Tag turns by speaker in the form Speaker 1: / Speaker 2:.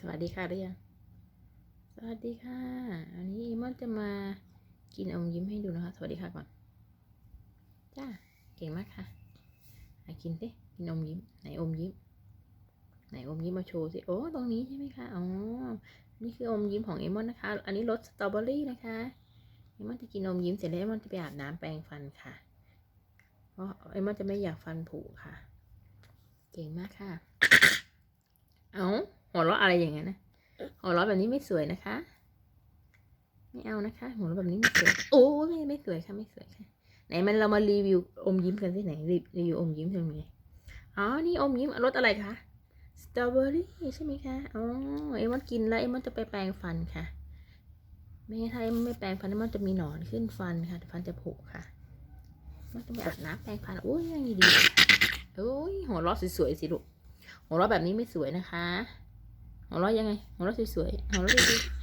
Speaker 1: สวัสดีค่ะหรือยังสวัสดีค่ะ อันนี้อีมอนจะมากินอมยิ้มให้ดูนะคะ สวัสดีค่ะก่อน จ้า เก่งมากค่ะมากินสิ กินอมยิ้ม ไหนอมยิ้ม ไหนอมยิ้มมาโชว์สิ โอ้ ตรงนี้ใช่ไหมคะ อ๋อ นี่คืออมยิ้มของเอมอนนะคะ อันนี้รสสตรอเบอรี่นะคะ เอมอนจะกินอมยิ้มเสร็จแล้วเอมอนจะไปอาบน้ำแปรงฟันค่ะ เพราะเอมอนจะไม่อยากฟันผุค่ะ เก่งมากค่ะ เอา หัวเราะอะไรอย่างเงี้ยนะหัวเราะแบบนี้ไม่สวยนะคะ ไม่เอานะคะ หัวเราะแบบนี้ไม่สวยโอ้ไม่ไม่สวยค่ะไม่สวยค่ะ ไหนมันเรามารีวิวอมยิ้มกันสิไหนรีรีวิวอมยิ้มทำไงอ๋อนี่อมยิ้มรสอะไรคะสตรอเบอรี่ใช่ไหมคะอ๋อเอ็มอนกินแล้วเอ็มอนจะไปแปรงฟันค่ะไม่งั้นถ้าเอ็มไม่แปรงฟันเอ็มอนจะมีหนอนขึ้นฟันค่ะแต่ฟันจะผุค่ะมันจะไปอาบน้ำแปรงฟันโอ้ยยังดีโอ้ยหัวเราะสวยๆสิลูกหัวเราะแบบนี้ไม่สวยนะคะ หัวเราะยังไงหัวเราะสวยๆหัวเราะดีๆ